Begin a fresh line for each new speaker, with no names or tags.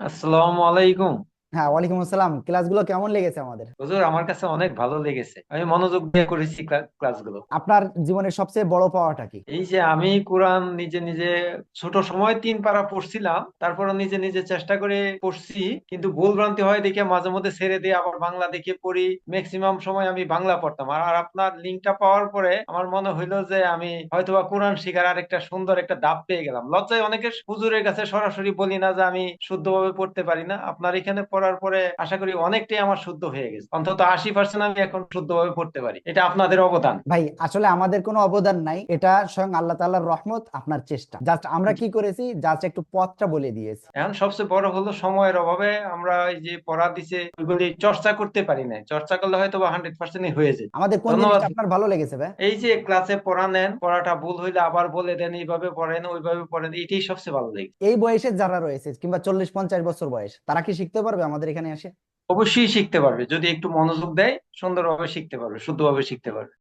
আসসালামু আলাইকুম
হ্যাঁ ওয়ালাইকুম আসসালাম। ক্লাসগুলো কেমন লেগেছে আমাদের?
হুজুর আমার কাছে অনেক ভালো লেগেছে। আমি মনোযোগ দিয়ে করেছি ক্লাসগুলো।
আপনার জীবনের সবচেয়ে বড় পাওয়াটা কি?
এই যে আমি কোরআন নিজে নিজে ছোট সময় তিন পারা পড়ছিলাম তারপরে নিজে নিজে চেষ্টা করে পড়ছি কিন্তু ভুল ভ্রান্তি হয় দেখে মাঝে মধ্যে ছেড়ে দিয়ে আবার বাংলা দেখে পড়ি। ম্যাক্সিমাম সময় আমি বাংলা পড়তাম। আর আপনার লিঙ্কটা পাওয়ার পরে আমার মনে হইল যে আমি হয়তোবা কোরআন শিখার আর একটা সুন্দর একটা ধাপ পেয়ে গেলাম। লজ্জায় অনেকে হুজুরের কাছে সরাসরি বলি না যে আমি শুদ্ধভাবে পড়তে পারি না। আপনার এখানে পড়ার পরে আশা করি অনেকটাই আমার শুদ্ধ হয়ে গেছে। অন্তত আশি পার্সেন্ট আমি এখন শুদ্ধভাবে পড়তে পারি। এটা আপনাদের অবদান।
ভাই আসলে আমাদের কোনো অবদান নাই। এটা স্বয়ং আল্লাহ তাআলার রহমত আপনার চেষ্টা। জাস্ট আমরা কি করেছি জাস্ট একটু পথটা বলে দিয়েছি।
এখন সবচেয়ে বড় হলো সময়ের অভাবে আমরা এই যে পড়া দিছে ওইগুলি চর্চা করতে পারি না চর্চা করলে হয়তো বা হান্ড্রেড পার্সেন্ট হয়ে যেত।
আমাদের কোন। জিনিসটা আপনার ভালো লেগেছে ভাই?
এই যে ক্লাসে পড়া নেন পড়াটা ভুল হইলে আবার বলে দেন এইভাবে পড়েন ওইভাবে পড়েন এটাই সবচেয়ে ভালো লাগে
এই বয়সে যারা রয়েছে কিংবা চল্লিশ পঞ্চাশ বছর বয়স তারা কি শিখতে পারবে আমাদের এখানে আসে?
অবশ্যই শিখতে পারবে। যদি একটু মনোযোগ দেয়, সুন্দরভাবে শিখতে পারবে, শুদ্ধভাবে শিখতে পারবে।